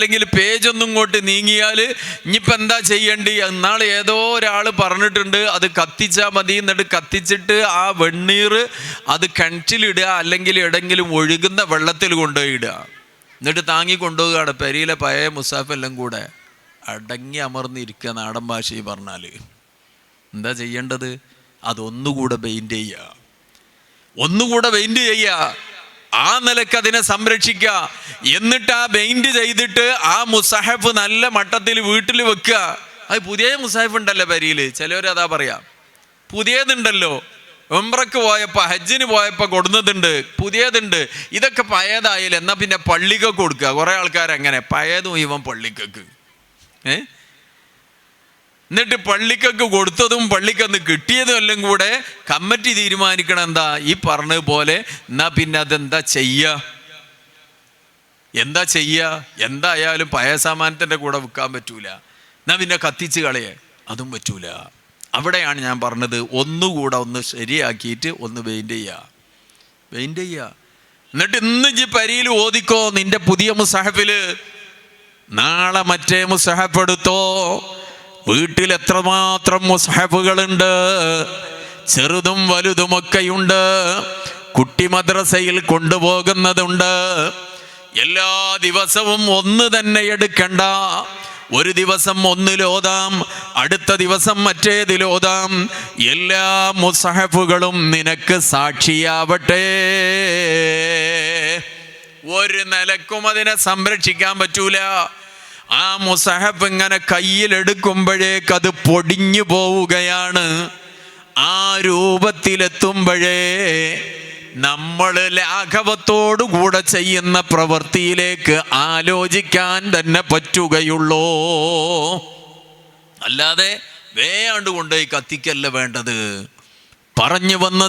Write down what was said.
അല്ലെങ്കിൽ പേജ് ഒന്നും ഇങ്ങോട്ട് നീങ്ങിയാൽ ഇനിയിപ്പോൾ എന്താ ചെയ്യേണ്ടി? എന്നാൾ ഏതോ ഒരാൾ പറഞ്ഞിട്ടുണ്ട് അത് കത്തിച്ചാൽ മതി എന്നിട്ട് കത്തിച്ചിട്ട് ആ വെണ്ണീർ അത് കിണറ്റിലിടുക അല്ലെങ്കിൽ എവിടെങ്കിലും ഒഴുകുന്ന വെള്ളത്തിൽ കൊണ്ടുപോയി ഇടുക എന്നിട്ട് താങ്ങി കൊണ്ടുപോവുകയാണ് പെരിയിലെ പഴയ മുസാഫ് എല്ലാം കൂടെ അടങ്ങി അമർന്നിരിക്കുക നാടൻ ഭാഷയിൽ പറഞ്ഞാൽ എന്താ ചെയ്യേണ്ടത്? അതൊന്നുകൂടെ പെയിന്റ് ചെയ്യുക. ഒന്നുകൂടെ പെയിന്റ് ചെയ്യുക. ആ നിലയ്ക്ക് അതിനെ സംരക്ഷിക്കുക. എന്നിട്ട് ആ പെയിന്റ് ചെയ്തിട്ട് ആ മുസാഹഫ് നല്ല മട്ടത്തിൽ വീട്ടിൽ വെക്കുക. അത് പുതിയ മുസാഹഫ് ഉണ്ടല്ലോ പരിയിൽ ചിലവരതാ പറയാ. പുതിയതുണ്ടല്ലോ. ഉംറക്ക് പോയപ്പോൾ ഹജ്ജിന് പോയപ്പോൾ കൊടുന്നതുണ്ട്. പുതിയതുണ്ട്. ഇതൊക്കെ പഴയതായാലും എന്നാൽ പിന്നെ പള്ളിക്കൊക്കെ കൊടുക്കുക. കുറേ ആൾക്കാർ അങ്ങനെ പഴയതും ഇവൻ പള്ളിക്കൊക്കെ. ഏ? എന്നിട്ട് പള്ളിക്കൊക്കെ കൊടുത്തതും പള്ളിക്കന്ന് കിട്ടിയതും എല്ലാം കൂടെ കമ്മിറ്റി തീരുമാനിക്കണം എന്താ? ഈ പറഞ്ഞതുപോലെ എന്നാ പിന്നെ അതെന്താ ചെയ്യ? എന്താ ചെയ്യ? എന്തായാലും പഴയ സാമാനത്തിന്റെ കൂടെ വിൽക്കാൻ പറ്റൂല. എന്നാ പിന്നെ കത്തിച്ച് കളയേ? അതും പറ്റൂല. അവിടെയാണ് ഞാൻ പറഞ്ഞത് ഒന്നുകൂടെ ഒന്ന് ശരിയാക്കിയിട്ട് ഒന്ന് പെയിന്റ് ചെയ്യുക പെയിന്റ് ചെയ്യുക എന്നിട്ട് ഇന്ന് ജി പരിയിൽ ഓദിക്കോ നിന്റെ പുതിയ മുസഹഫിൽ. നാളെ മറ്റേ മുസാഹപ്പെടുത്തോ വീട്ടിൽ എത്രമാത്രം മുസ്ഹഫുകളുണ്ട്? ചെറുതും വലുതുമൊക്കെയുണ്ട്. കുട്ടി മദ്രസയിൽ കൊണ്ടുപോകുന്നതുണ്ട്. എല്ലാ ദിവസവും ഒന്ന് തന്നെ എടുക്കണ്ട. ഒരു ദിവസം ഒന്നിലോതാം അടുത്ത ദിവസം മറ്റേതിലോതാം എല്ലാ മുസഹഫുകളും നിനക്ക് സാക്ഷിയാവട്ടെ. ഒരു നിലക്കും അതിനെ സംരക്ഷിക്കാൻ പറ്റൂല. ആ മുസഹബ് ഇങ്ങനെ കയ്യിലെടുക്കുമ്പോഴേക്ക് അത് പൊടിഞ്ഞു പോവുകയാണ്. ആ രൂപത്തിലെത്തുമ്പോഴേ നമ്മൾ ലാഘവത്തോടുകൂടെ ചെയ്യുന്ന പ്രവൃത്തിയിലേക്ക് ആലോചിക്കാൻ തന്നെ പറ്റുകയുള്ളൂ. അല്ലാതെ വേയാണ്ട് കൊണ്ടുപോയി കത്തിക്കല്ല വേണ്ടത്? പറഞ്ഞു വന്നത്